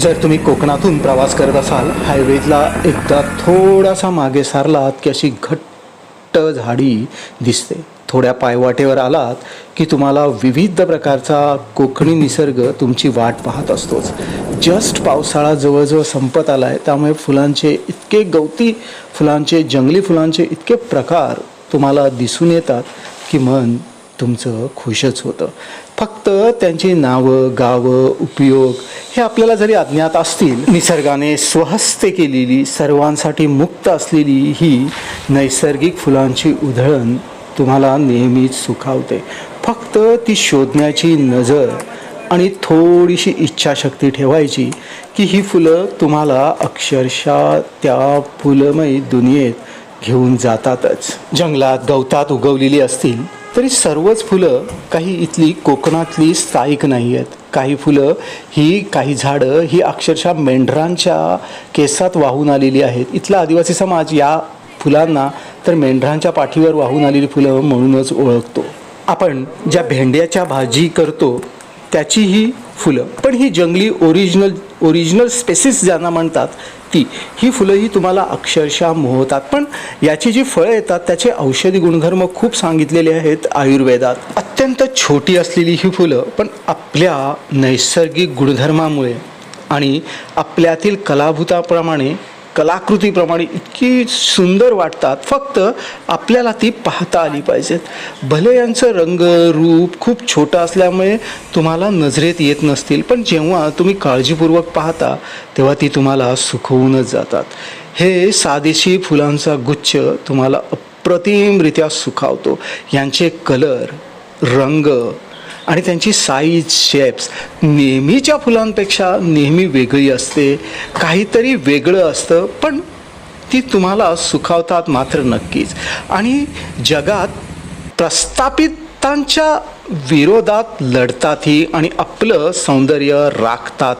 जर तुम्ही कोकणातून प्रवास करत असाल हायवेजला एकदा थोडासा मागे सारलात की अशी घट्ट झाडी दिसते. थोड्या पायवाटेवर आलात की तुम्हाला विविध प्रकारचा कोकणी निसर्ग तुमची वाट पाहत असतोच. जस्ट पावसाळा जवळजवळ संपत आला आहे त्यामुळे फुलांचे इतके गवती फुलांचे जंगली फुलांचे इतके प्रकार तुम्हाला दिसून येतात की मन तुमचं खुशच होतं. फक्त त्यांची नावं गावं उपयोग हे आपल्याला जरी अज्ञात असतील निसर्गाने स्वहस्ते केलेली सर्वांसाठी मुक्त असलेली ही नैसर्गिक फुलांची उधळण तुम्हाला नेहमीच सुखावते. फक्त ती शोधण्याची नजर आणि थोडीशी इच्छाशक्ती ठेवायची की ही फुलं तुम्हाला अक्षरशः त्या फुलमयी दुनियेत घेऊन जातातच. जंगलात गवतात उगवलेली असतील तरी सर्वच फुलं काही इथली कोकणातली स्थायिक नाही आहेत काही फुलं ही काही झाडं ही अक्षरशः मेंढरांच्या केसात वाहून आलेली आहेत. इथला आदिवासी समाज या फुलांना तर मेंढरांच्या पाठीवर वाहून आलेली फुलं म्हणूनच ओळखतो. आपण ज्या भेंड्याच्या भाजी करतो त्याची ही फुलं. पण ही जंगली ओरिजिनल ओरिजिनल स्पेसिस ज्यांना म्हणतात ती ही फुलंही तुम्हाला अक्षरशः मोहतात. पण याची जी फळं येतात त्याचे औषधी गुणधर्म खूप सांगितलेले आहेत आयुर्वेदात. अत्यंत छोटी असलेली ही फुलं पण आपल्या नैसर्गिक गुणधर्मामुळे आणि आपल्यातील कलाभूताप्रमाणे कलाकृतीप्रमाणे इतकी सुंदर वाटतात. फक्त आपल्याला ती पाहता आली पाहिजेत. भले यांचं रंग रूप खूप छोटं असल्यामुळे तुम्हाला नजरेत येत नसतील पण जेव्हा तुम्ही काळजीपूर्वक पाहता तेव्हा ती तुम्हाला सुखवूनच जातात. हे सादेशी फुलांचा गुच्छ तुम्हाला अप्रतिमरित्या सुखावतो. यांचे कलर रंग आणि त्यांची साईज शेप्स नेहमीच्या फुलांपेक्षा नेहमी वेगळी असते. काहीतरी वेगळं असतं पण ती तुम्हाला सुखावतात मात्र नक्कीच. आणि जगात प्रस्थापितांच्या विरोधात लढतातही आणि आपलं सौंदर्य राखतात.